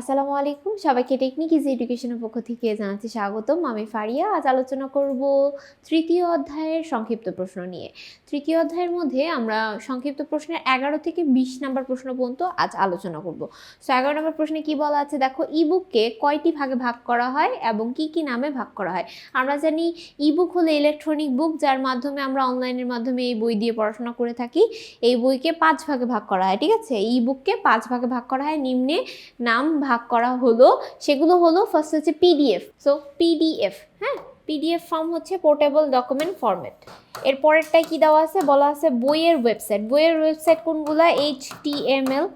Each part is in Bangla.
আসসালামু আলাইকুম। সবাইকে টেকনিক ইজি এডুকেশনের পক্ষ থেকে জানাচ্ছি স্বাগতম। আমি ফারিয়া। আজ আলোচনা করব তৃতীয় অধ্যায়ের সংক্ষিপ্ত প্রশ্ন নিয়ে। তৃতীয় অধ্যায়ের মধ্যে আমরা সংক্ষিপ্ত প্রশ্নের এগারো থেকে বিশ নাম্বার প্রশ্ন পর্যন্ত আজ আলোচনা করব। সো, এগারো নম্বর প্রশ্নে কি বলা আছে? দেখো ইবুককে কয়টি ভাগে ভাগ করা হয় এবং কি কি নামে ভাগ করা হয়? আমরা জানি ইবুক হলো ইলেকট্রনিক বুক যার মাধ্যমে আমরা অনলাইনের মাধ্যমে এই বই দিয়ে পড়াশোনা করে থাকি। এই বইকে পাঁচ ভাগে ভাগ করা হয়, ঠিক আছে? ইবুককে পাঁচ ভাগে ভাগ করা হয়। নিম্নে নাম ভাগ করা হলো, সেগুলো হলো ফার্স্ট হচ্ছে পিডিএফ সো পিডিএফ হ্যাঁ? পিডিএফ ফর্ম হচ্ছে পোর্টেবল ডকুমেন্ট ফর্ম্যাট এর পরেরটায় কি দেওয়া আছে? বলা আছে বইয়ের ওয়েবসাইট বইয়ের ওয়েবসাইট কোনগুলো? এইচ টি এম এল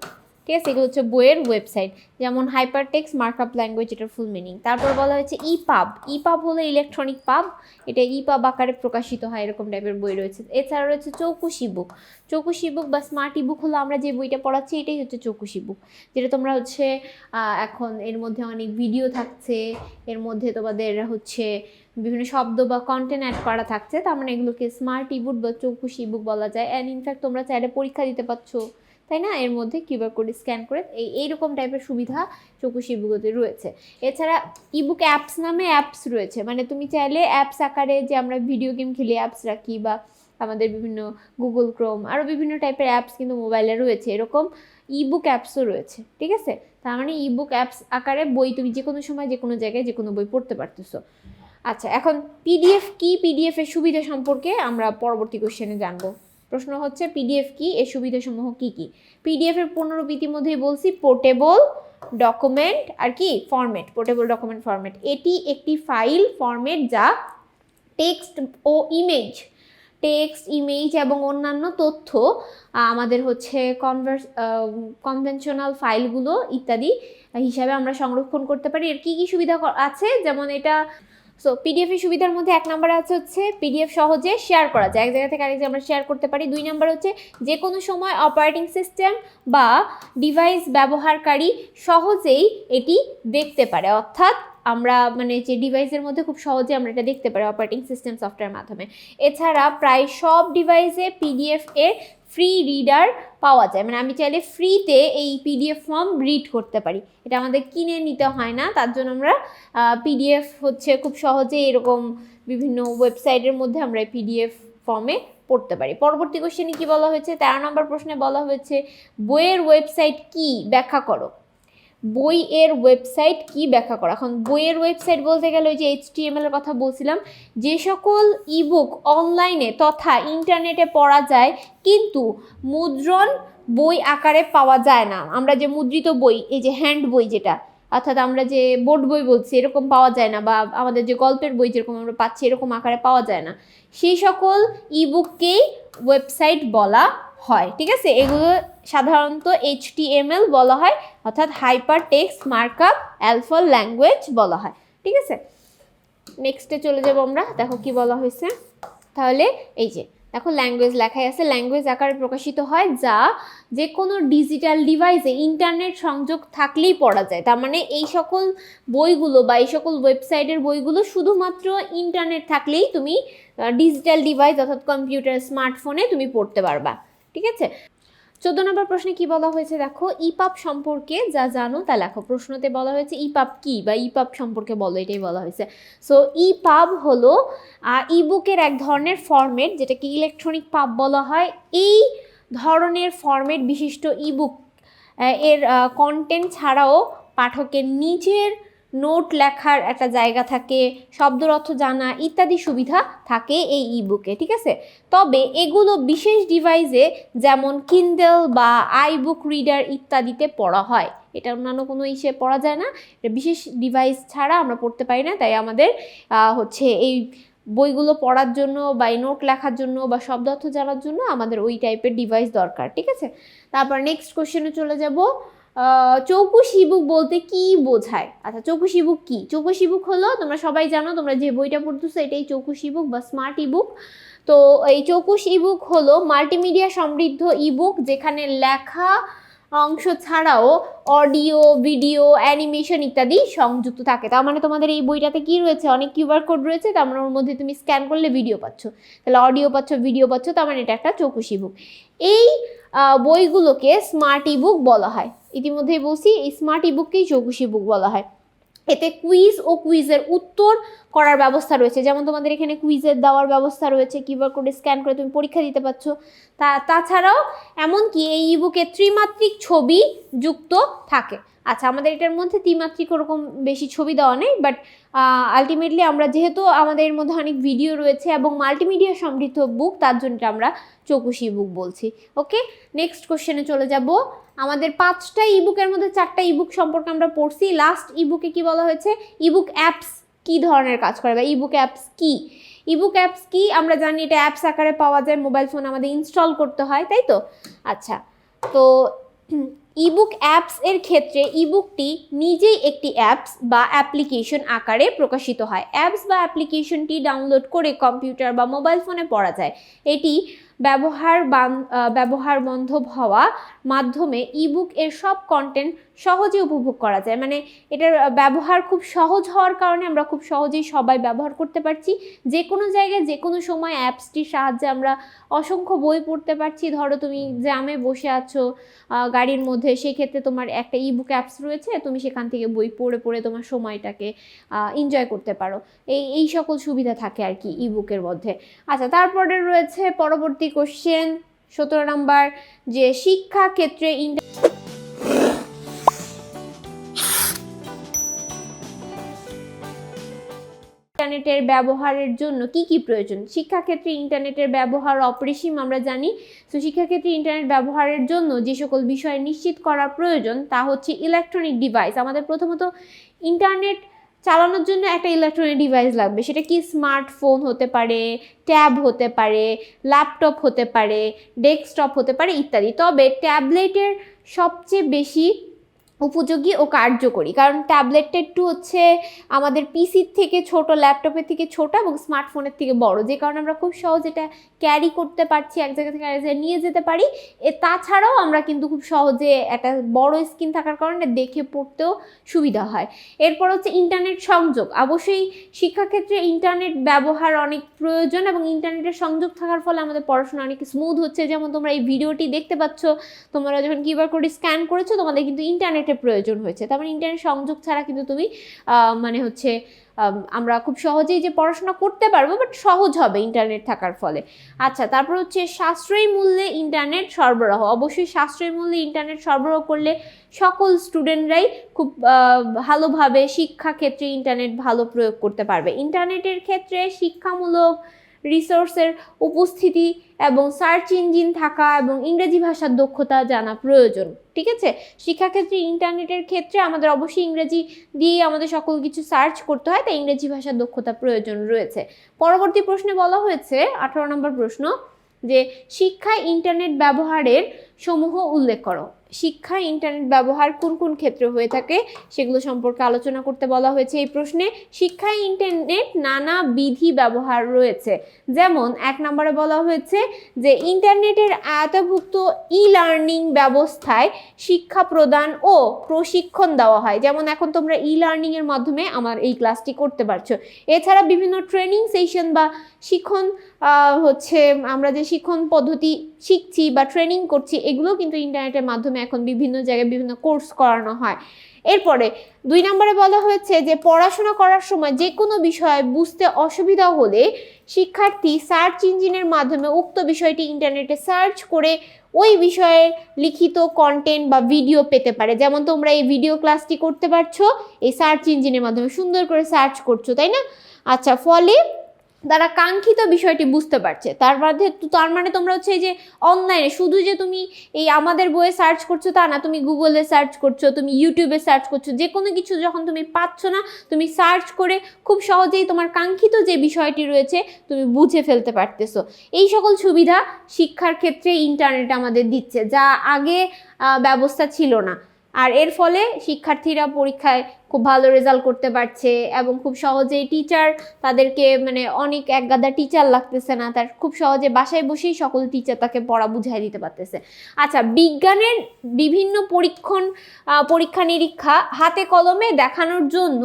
ঠিক আছে? এগুলো হচ্ছে বইয়ের ওয়েবসাইট যেমন হাইপার টেক্স মার্কআপ ল্যাঙ্গুয়েজ এটার ফুল মিনিং তারপর বলা হয়েছে ই পাব ই পাব হলো ইলেকট্রনিক পাব এটা ই পাব আকারে প্রকাশিত হয়, এরকম টাইপের বই রয়েছে। এছাড়া রয়েছে চৌকুশি বুক চৌকুশি বুক বা স্মার্ট ই বুক হলো আমরা যে বইটা পড়াচ্ছি, এটাই হচ্ছে চৌকুশি বুক যেটা তোমরা হচ্ছে এখন এর মধ্যে অনেক ভিডিও থাকছে, এর মধ্যে তোমাদের হচ্ছে বিভিন্ন শব্দ বা কন্টেন্ট অ্যাড করা থাকছে। তার মানে এগুলোকে স্মার্ট ইবুক বা চৌকুশি বুক বলা যায়। অ্যান্ড ইনফ্যাক্ট তোমরা চাইলে পরীক্ষা দিতে পারছ। তাই না? এর মধ্যে কিউআর কোড স্ক্যান করে এই, এইরকম টাইপের সুবিধা চৌকুশি ইবুকতে রয়েছে। এছাড়া ইবুক অ্যাপস নামে অ্যাপস রয়েছে। মানে তুমি চাইলে অ্যাপস আকারে যে আমরা ভিডিও গেম খেলি অ্যাপস রাখি বা আমাদের বিভিন্ন গুগল ক্রোম আরও বিভিন্ন টাইপের অ্যাপস কিন্তু মোবাইলে রয়েছে। এরকম ইবুক অ্যাপসও রয়েছে। ঠিক আছে? তার মানে ইবুক অ্যাপস আকারে বই তুমি যে কোনো সময় যে কোনো জায়গায় যে কোনো বই পড়তে পারতেছো। আচ্ছা এখন পিডিএফ কি পিডিএফ এর সুবিধা সম্পর্কে আমরা পরবর্তী কোশ্চেনে জানব। প্রশ্ন হচ্ছে পিডিএফ কি? এর সুবিধাসমূহ কি কি? পিডিএফ এর পুনরূপ ইতিমধ্যেই বলছি পোর্টেবল ডকুমেন্ট আর কি? ফরম্যাট পোর্টেবল ডকুমেন্ট ফরম্যাট এটি একটি ফাইল ফরম্যাট যা টেক্সট ও ইমেজ টেক্সট ইমেজ এবং অন্যান্য তথ্য আমাদের হচ্ছে কনভার্স কনভেনশনাল ফাইলগুলো ইত্যাদি হিসাবে আমরা সংরক্ষণ করতে পারি। এর কী কী সুবিধা আছে? যেমন এটা সো পিডিএফ এর সুবিধার মধ্যে এক নাম্বার আছে হচ্ছে পিডিএফ সহজে শেয়ার করা যায়। এক জায়গা থেকে আরেক জায়গায় আমরা শেয়ার করতে পারি। দুই নাম্বার হচ্ছে যে কোনো সময় অপারেটিং সিস্টেম বা ডিভাইস ব্যবহারকারী সহজেই এটি দেখতে পারে। অর্থাৎ আমরা মানে যে ডিভাইসের মধ্যে খুব সহজে আমরা এটা দেখতে পারি অপারেটিং সিস্টেম সফটওয়্যার মাধ্যমে। এছাড়া প্রায় সব ডিভাইসে পিডিএফ এর ফ্রি রিডার পাওয়া যায়। মানে আমি চাইলে ফ্রিতে এই পিডিএফ ফর্ম রিড করতে পারি। এটা আমাদের কিনে নিতে হয় না, তার জন্য আমরা পিডিএফ হচ্ছে খুব সহজে এরকম বিভিন্ন ওয়েবসাইটের মধ্যে আমরা পিডিএফ ফর্মে পড়তে পারি। পরবর্তী কোশ্চেনে কি বলা হয়েছে? তেরো নম্বর প্রশ্নে বলা হয়েছে, বইয়ের ওয়েবসাইট কি? ব্যাখ্যা করো। বই এর ওয়েবসাইট কি ব্যাখ্যা করা? এখন বইয়ের ওয়েবসাইট বলতে গেলে ওই যে এইচটিএমএল এর কথা বলছিলাম, যে সকল ইবুক অনলাইনে তথা ইন্টারনেটে পড়া যায়, কিন্তু মুদ্রণ বই আকারে পাওয়া যায় না। আমরা যে মুদ্রিত বই, এই যে হ্যান্ড বই যেটা অর্থাৎ আমরা যে বোর্ড বই বলছি, এরকম পাওয়া যায় না বা আমাদের যে গল্পের বই যেরকম আমরা পাচ্ছি, এরকম আকারে পাওয়া যায় না। সেই সকল ইবুককেই ওয়েবসাইট বলা হয়, ঠিক আছে? এগুলো সাধারণত এইচটিএমএল বলা হয়, অর্থাৎ হাইপার টেক্সট মার্কআপ অ্যালফল ল্যাঙ্গুয়েজ বলা হয়, ঠিক আছে? নেক্সটে চলে যাব আমরা, দেখো কি বলা হয়েছে। তাহলে এই যে দেখো ল্যাঙ্গুয়েজ লেখাই আছে ল্যাঙ্গুয়েজ আকারে প্রকাশিত হয় যা যে কোনো ডিজিটাল ডিভাইসে ইন্টারনেট সংযোগ থাকলেই পড়া যায়। তার মানে এই সকল বইগুলো বা এই সকল ওয়েবসাইটের বইগুলো শুধুমাত্র ইন্টারনেট থাকলেই তুমি ডিজিটাল ডিভাইস অর্থাৎ কম্পিউটার স্মার্টফোনে তুমি পড়তে পারবা। ঠিক আছে? চোদ্দ নম্বর প্রশ্নে কি বলা হয়েছে? দেখো, ইপাপ সম্পর্কে যা জানো তা লেখো। প্রশ্নতে বলা হয়েছে, ইপাপ কি বা ইপাপ সম্পর্কে বলো, এটাই বলা হয়েছে। সো ইপাব হলো ইবুকের এক ধরনের ফরম্যাট যেটাকে ইলেকট্রনিক পাব বলা হয়। এই ধরনের ফরম্যাট বিশিষ্ট ইবুক এর কন্টেন্ট ছাড়াও পাঠকের নিজের নোট লেখার একটা জায়গা থাকে শব্দর অর্থ জানা ইত্যাদি সুবিধা থাকে এই ইবুকে ঠিক আছে? তবে এগুলো বিশেষ ডিভাইসে যেমন কিন্ডেল বা আইবুক রিডার ইত্যাদিতে পড়া হয়। এটা অন্যান্য কোনো ইসে পড়া যায় না। এটা বিশেষ ডিভাইস ছাড়া আমরা পড়তে পারি না। তাই আমাদের হচ্ছে এই বইগুলো পড়ার জন্য বা নোট লেখার জন্য বা শব্দ অর্থ জানার জন্য আমাদের ওই টাইপের ডিভাইস দরকার, ঠিক আছে? তারপর নেক্সট কোশ্চেনে চলে যাব। আহ, চৌকুশি বুক বলতে কি বোঝায়? আচ্ছা চৌকুশি বুক কি? চৌকুশি বুক হলো তোমরা সবাই জানো তোমরা যে বইটা পড়তেছো এটাই চৌকুশি বুক বা স্মার্ট ইবুক তো এই চৌকুশ ইবুক হলো মাল্টিমিডিয়া সমৃদ্ধ ইবুক যেখানে লেখা অংশ ছাড়াও অডিও ভিডিও অ্যানিমেশন ইত্যাদি সংযুক্ত থাকে। তার মানে তোমাদের এই বইটাতে কি রয়েছে? অনেক কিউআর কোড রয়েছে তার মানে ওর মধ্যে তুমি স্ক্যান করলে ভিডিও পাচ্ছ। তাহলে অডিও পাচ্ছ ভিডিও পাচ্ছ তার মানে এটা একটা চৌকুশি বুক এই বইগুলোকে স্মার্ট ইবুক বলা হয়। ইতিমধ্যেই বলছি, এই স্মার্ট ইবুককেই চৌকুশি বুক বলা হয়। এতে কুইজ ও কুইজের উত্তর করার ব্যবস্থা রয়েছে। যেমন তোমাদের এখানে কুইজের দেওয়ার ব্যবস্থা রয়েছে কিউআর কোডে স্ক্যান করে তুমি পরীক্ষা দিতে পারছ। তা, তাছাড়াও এমনকি এই ইবুকে ত্রিমাত্রিক ছবি যুক্ত থাকে। আচ্ছা আমাদের এটার মধ্যে ত্রিমাত্রিক ওরকম বেশি ছবি দেওয়া নেই বাট আলটিমেটলি আমরা যেহেতু আমাদের মধ্যে অনেক ভিডিও রয়েছে এবং মাল্টিমিডিয়া সমৃদ্ধ বুক তার জন্য আমরা চৌকুশি বুক বলছি ওকে নেক্সট কোশ্চেনে চলে যাব। আমাদের পাঁচটা ইবুকের মধ্যে চারটা ইবুক সম্পর্কে আমরা পড়ছি। লাস্ট ইবুকে কি বলা হয়েছে? ইবুক অ্যাপস কি ধরনের কাজ করে বা ইবুক অ্যাপস কি? ইবুক অ্যাপস কি? আমরা জানি এটা অ্যাপস আকারে পাওয়া যায় মোবাইল ফোন আমাদের ইনস্টল করতে হয়, তাই তো? আচ্ছা তো ইবুক অ্যাপস এর ক্ষেত্রে ইবুকটি নিজেই একটি অ্যাপস বা অ্যাপ্লিকেশন আকারে প্রকাশিত হয়। অ্যাপস বা অ্যাপ্লিকেশনটি ডাউনলোড করে কম্পিউটার বা মোবাইল ফোনে পড়া যায়। এটি ব্যবহার ব্যবহার বন্ধ হওয়া মাধ্যমে ইবুক এর সব কন্টেন্ট সহজে উপভোগ করা যায়। মানে এটার ব্যবহার খুব সহজ হওয়ার কারণে আমরা খুব সহজেই সবাই ব্যবহার করতে পারছি। যে কোনো জায়গায় যে কোনো সময় অ্যাপসটির সাহায্যে আমরা অসংখ্য বই পড়তে পারছি। ধরো তুমি জ্যামে বসে আছো গাড়ির মধ্যে, সেক্ষেত্রে তোমার একটা ইবুক অ্যাপস রয়েছে, তুমি সেখান থেকে বই পড়ে পড়ে তোমার সময়টাকে এনজয় করতে পারো। এই এই সকল সুবিধা থাকে আর কি ইবুকের মধ্যে। আচ্ছা তারপরে রয়েছে পরবর্তী কোশ্চেন সতেরো নম্বর যে শিক্ষা ক্ষেত্রে ইন্টার ইন্টারনেটের ব্যবহারের জন্য কি কি প্রয়োজন? শিক্ষাক্ষেত্রে ইন্টারনেটের ব্যবহার অপরিসীম আমরা জানি। তো শিক্ষাক্ষেত্রে ইন্টারনেট ব্যবহারের জন্য যে সকল বিষয় নিশ্চিত করা প্রয়োজন তা হচ্ছে ইলেকট্রনিক ডিভাইস আমাদের প্রথমত ইন্টারনেট চালানোর জন্য একটা ইলেকট্রনিক ডিভাইস লাগবে। সেটা কি? স্মার্টফোন হতে পারে ট্যাব হতে পারে ল্যাপটপ হতে পারে ডেস্কটপ হতে পারে ইত্যাদি। তবে ট্যাবলেটের সবচেয়ে বেশি উপযোগী ও কার্যকরী। কারণ ট্যাবলেটটা একটু হচ্ছে আমাদের পিসির থেকে ছোট ল্যাপটপের থেকে ছোট এবং স্মার্টফোনের থেকে বড়। যে কারণে আমরা খুব সহজ এটা ক্যারি করতে পারছি, এক জায়গা থেকে আরেক জায়গায় নিয়ে যেতে পারি। এ তাছাড়াও আমরা কিন্তু খুব সহজে একটা বড় স্ক্রিন থাকার কারণে দেখে পড়তেও সুবিধা হয়। এরপর হচ্ছে ইন্টারনেট সংযোগ। অবশ্যই শিক্ষাক্ষেত্রে ইন্টারনেট ব্যবহার অনেক প্রয়োজন এবং ইন্টারনেটের সংযোগ থাকার ফলে আমাদের পড়াশোনা অনেক স্মুথ হচ্ছে। যেমন তোমরা এই ভিডিওটি দেখতে পাচ্ছ, তোমরা যখন কিউআর কোড স্ক্যান করেছ, তোমাদের কিন্তু ইন্টারনেটের প্রয়োজন হয়েছে। তার মানে ইন্টারনেট সংযোগ ছাড়া কিন্তু তুমি মানে হচ্ছে আমরা খুব সহজেই যে পড়াশোনা করতে পারব বাট সহজ হবে ইন্টারনেট থাকার ফলে। আচ্ছা তারপর হচ্ছে সাশ্রয়ী মূল্যে ইন্টারনেট সরবরাহ। অবশ্যই সাশ্রয়ী মূল্যে ইন্টারনেট সরবরাহ করলে সকল স্টুডেন্টরাই খুব ভালোভাবে শিক্ষাক্ষেত্রে ইন্টারনেট ভালো প্রয়োগ করতে পারবে। ইন্টারনেটের ক্ষেত্রে শিক্ষামূলক রিসোর্সের উপস্থিতি এবং সার্চ ইঞ্জিন থাকা এবং ইংরেজি ভাষার দক্ষতা জানা প্রয়োজন, ঠিক আছে? শিক্ষাক্ষেত্রে ইন্টারনেটের ক্ষেত্রে আমাদের অবশ্যই ইংরেজি দিয়ে আমাদের সকল কিছু সার্চ করতে হয়, তাই ইংরেজি ভাষার দক্ষতা প্রয়োজন রয়েছে। পরবর্তী প্রশ্নে বলা হয়েছে, আঠারো নম্বর প্রশ্ন, যে শিক্ষায় ইন্টারনেট ব্যবহারের সমূহ উল্লেখ করো। শিক্ষায় ইন্টারনেট ব্যবহার কোন কোন ক্ষেত্রে হয়ে থাকে সেগুলো সম্পর্কে আলোচনা করতে বলা হয়েছে এই প্রশ্নে। শিক্ষায় ইন্টারনেট নানা বিধি ব্যবহার রয়েছে। যেমন এক নম্বরে বলা হয়েছে যে ইন্টারনেটের আয়তাভুক্ত ই লার্নিং ব্যবস্থায় শিক্ষা প্রদান ও প্রশিক্ষণ দেওয়া হয়। যেমন এখন তোমরা ই লার্নিং এর মাধ্যমে আমার এই ক্লাসটি করতে পারছ। এছাড়া বিভিন্ন ট্রেনিং সেশন বা শিক্ষণ হচ্ছে আমরা যে শিক্ষণ পদ্ধতি শিখছি বা ট্রেনিং করছি এগুলো কিন্তু ইন্টারনেটের মাধ্যমে এখন বিভিন্ন জায়গায় বিভিন্ন কোর্স করানো হয়। এরপরে দুই নম্বরে বলা হয়েছে যে, পড়াশোনা করার সময় যে কোনো বিষয় বুঝতে অসুবিধা হলে শিক্ষার্থী সার্চ ইঞ্জিনের মাধ্যমে উক্ত বিষয়টি ইন্টারনেটে সার্চ করে ওই বিষয়ের লিখিত কন্টেন্ট বা ভিডিও পেতে পারে। যেমন তোমরা এই ভিডিও ক্লাসটি করতে পারছ, এই সার্চ ইঞ্জিনের মাধ্যমে সুন্দর করে সার্চ করছ, তাই না? আচ্ছা ফলে তারা কাঙ্ক্ষিত বিষয়টি বুঝতে পারছে। তার মধ্যে তার মানে তোমরা হচ্ছে এই যে অনলাইনে শুধু যে তুমি এই আমাদের বইয়ে সার্চ করছ তা না, তুমি গুগলে সার্চ করছ, তুমি ইউটিউবে সার্চ করছ, যে কোনো কিছু যখন তুমি পাচ্ছ না, তুমি সার্চ করে খুব সহজেই তোমার কাঙ্ক্ষিত যে বিষয়টি রয়েছে, তুমি বুঝে ফেলতে পারতেছো। এই সকল সুবিধা শিক্ষার ক্ষেত্রে ইন্টারনেট আমাদের দিচ্ছে, যা আগে ব্যবস্থা ছিল না। আর এর ফলে শিক্ষার্থীরা পরীক্ষায় খুব ভালো রেজাল্ট করতে পারছে এবং খুব সহজেই টিচার তাদেরকে মানে অনেক একগাদা টিচার লাগতেছে না। তার খুব সহজে বাসায় বসেই সকল টিচার তাকে পড়া বুঝাই দিতে পারতেছে। আচ্ছা বিজ্ঞানের বিভিন্ন পরীক্ষণ পরীক্ষা নিরীক্ষা হাতে কলমে দেখানোর জন্য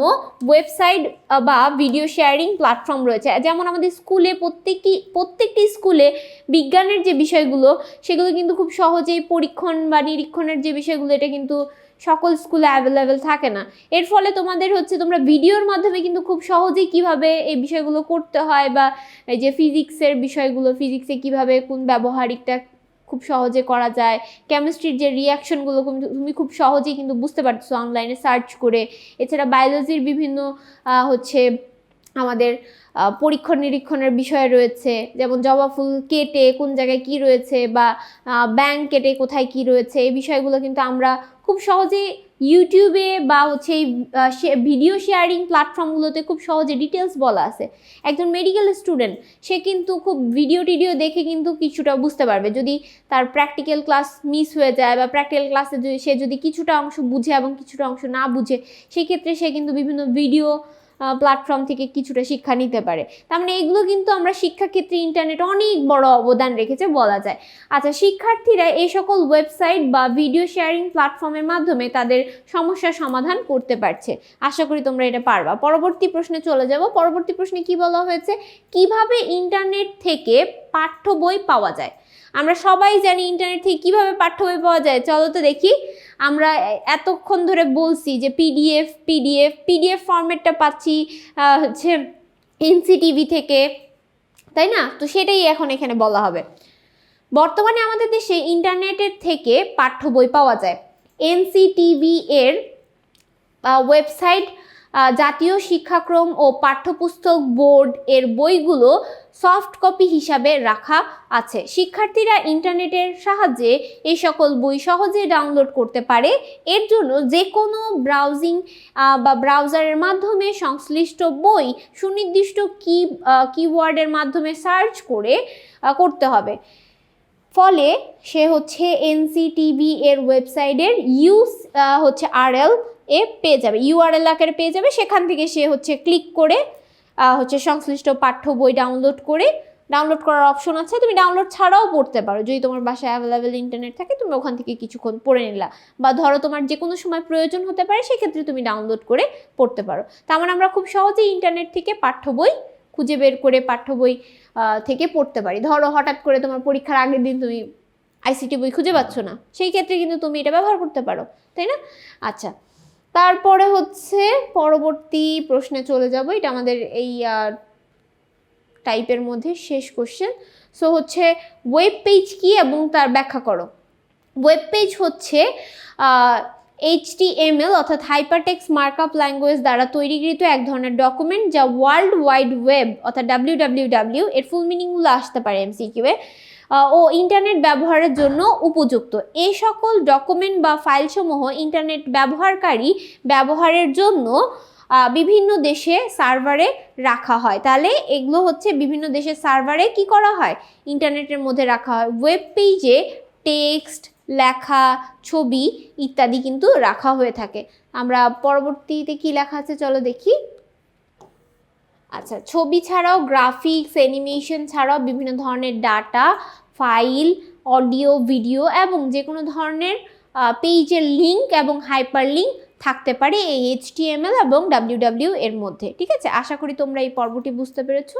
ওয়েবসাইট বা ভিডিও শেয়ারিং প্ল্যাটফর্ম রয়েছে। যেমন আমাদের স্কুলে প্রত্যেকটি প্রত্যেকটি স্কুলে বিজ্ঞানের যে বিষয়গুলো, সেগুলো কিন্তু খুব সহজেই পরীক্ষণ বা নিরীক্ষণের যে বিষয়গুলো, এটা কিন্তু সকল স্কুলে অ্যাভেলেবেল থাকে না। এর ফলে তোমাদের হচ্ছে তোমরা ভিডিওর মাধ্যমে কিন্তু খুব সহজেই কীভাবে এই বিষয়গুলো করতে হয় বা এই যে ফিজিক্সের বিষয়গুলো ফিজিক্সে কীভাবে কোন ব্যবহারিকটা খুব সহজে করা যায় কেমিস্ট্রির যে রিয়াকশনগুলো তুমি খুব সহজেই কিন্তু বুঝতে পারছ অনলাইনে সার্চ করে। এছাড়া বায়োলজির বিভিন্ন হচ্ছে আমাদের পরীক্ষণ নিরীক্ষণের বিষয় রয়েছে। যেমন জবা ফুল কেটে কোন জায়গায় কি রয়েছে বা ব্যাংক কেটে কোথায় কি রয়েছে, এই বিষয়গুলো কিন্তু আমরা খুব সহজে ইউটিউবে বা হচ্ছে ভিডিও শেয়ারিং প্ল্যাটফর্মগুলোতে খুব সহজে ডিটেলস বলা আছে। একজন মেডিকেল স্টুডেন্ট সে কিন্তু খুব ভিডিও টিডিও দেখে কিন্তু কিছুটা বুঝতে পারবে। যদি তার প্র্যাকটিক্যাল ক্লাস মিস হয়ে যায় বা প্র্যাকটিক্যাল ক্লাসে যদি, সে যদি কিছুটা অংশ বুঝে এবং কিছুটা অংশ না বুঝে, সেক্ষেত্রে সে কিন্তু বিভিন্ন ভিডিও প্ল্যাটফর্ম থেকে কিছুটা শিক্ষা নিতে পারে। তার মানে এগুলো কিন্তু আমরা শিক্ষাক্ষেত্রে ইন্টারনেট অনেক বড় অবদান রেখেছে বলা যায়। আচ্ছা শিক্ষার্থীরা এই সকল ওয়েবসাইট বা ভিডিও শেয়ারিং প্ল্যাটফর্মের মাধ্যমে তাদের সমস্যার সমাধান করতে পারছে। আশা করি তোমরা এটা পারবা। পরবর্তী প্রশ্নে চলে যাব। পরবর্তী প্রশ্নে কি বলা হয়েছে? কীভাবে ইন্টারনেট থেকে পাঠ্য বই পাওয়া যায়? আমরা সবাই জানি ইন্টারনেট থেকে কীভাবে পাঠ্য বই পাওয়া যায়। চলো তো দেখি। আমরা এতক্ষণ ধরে বলছি যে পিডিএফ পিডিএফ পিডিএফ ফর্মেটটা পাচ্ছি হচ্ছে এনসিটিভি থেকে, তাই না? তো সেটাই এখন এখানে বলা হবে। বর্তমানে আমাদের দেশে ইন্টারনেটের থেকে পাঠ্য বই পাওয়া যায়। এনসিটিভি এর ওয়েবসাইট জাতীয় শিক্ষাক্রম ও পাঠ্যপুস্তক বোর্ড এর বইগুলো সফট কপি হিসাবে রাখা আছে। শিক্ষার্থীরা ইন্টারনেটের সাহায্যে এই সকল বই সহজে ডাউনলোড করতে পারে। এর জন্য যে কোনো ব্রাউজিং বা ব্রাউজারের মাধ্যমে সংশ্লিষ্ট বই সুনির্দিষ্ট কি কিওয়ার্ডের মাধ্যমে সার্চ করে করতে হবে। ফলে সে হচ্ছে এনসিটিভি এর ওয়েবসাইটের ইউস হচ্ছে আরএল এ পেয়ে যাবে ইউআরএল আকারে পেয়ে যাবে। সেখান থেকে সে হচ্ছে ক্লিক করে হচ্ছে সংশ্লিষ্ট পাঠ্য বই ডাউনলোড করে ডাউনলোড করার অপশন আছে। তুমি ডাউনলোড ছাড়াও পড়তে পারো। যদি তোমার বাসায় অ্যাভেলেবেল ইন্টারনেট থাকে, তুমি ওখান থেকে কিছুক্ষণ পড়ে নিলা। বা ধরো তোমার যে কোনো সময় প্রয়োজন হতে পারে, সেক্ষেত্রে তুমি ডাউনলোড করে পড়তে পারো। তেমন আমরা খুব সহজেই ইন্টারনেট থেকে পাঠ্য বই খুঁজে বের করে পাঠ্য বই থেকে পড়তে পারি। ধরো হঠাৎ করে তোমার পরীক্ষার আগের দিন তুমি আইসিটি বই খুঁজে পাচ্ছ না, সেই ক্ষেত্রে কিন্তু তুমি এটা ব্যবহার করতে পারো, তাই না? আচ্ছা তারপরে হচ্ছে পরবর্তী প্রশ্নে চলে যাব। এটা আমাদের এই টাইপের মধ্যে শেষ কোশ্চেন সো হচ্ছে ওয়েব পেজ কি এবং তার ব্যাখ্যা করো। ওয়েব পেজ হচ্ছে এইচটিএমএল অর্থাৎ হাইপারটেক্স মার্কআপ ল্যাঙ্গুয়েজ দ্বারা তৈরিকৃত এক ধরনের ডকুমেন্ট যা ওয়ার্ল্ড ওয়াইড ওয়েব অর্থাৎ ডাব্লিউ ডাব্লিউ ডাব্লিউ এর ফুল মিনিংগুলো আসতে পারে এমসিকিউয়ে ও ইন্টারনেট ব্যবহারের জন্য উপযুক্ত। এই সকল ডকুমেন্ট বা ফাইলসমূহ ইন্টারনেট ব্যবহারকারী ব্যবহারের জন্য বিভিন্ন দেশে সার্ভারে রাখা হয়। তাহলে এগুলো হচ্ছে বিভিন্ন দেশের সার্ভারে কি করা হয়? ইন্টারনেটের মধ্যে রাখা হয়। ওয়েব পেজে টেক্সট লেখা, ছবি ইত্যাদি কিন্তু রাখা হয়ে থাকে। আমরা পরবর্তীতে কি লেখা আছে? চলো দেখি। আচ্ছা ছবি ছাড়াও গ্রাফিক্স অ্যানিমেশন ছাড়াও বিভিন্ন ধরনের ডাটা ফাইল অডিও ভিডিও এবং যে কোনো ধরনের পেজের লিঙ্ক এবং হাইপার লিঙ্ক থাকতে পারে এই এইচটিএমএল এবং ডাব্লিউ এর মধ্যে, ঠিক আছে? আশা করি তোমরা এই পর্বটি বুঝতে পেরেছ।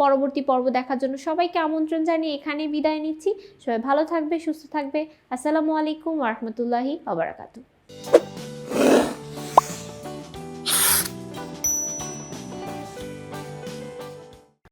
পরবর্তী পর্ব দেখার জন্য সবাইকে আমন্ত্রণ জানিয়ে এখানেই বিদায় নিচ্ছি। সবাই ভালো থাকবে, সুস্থ থাকবে। আসসালামু আলাইকুম রহমতুল্লাহি আবরাকাতু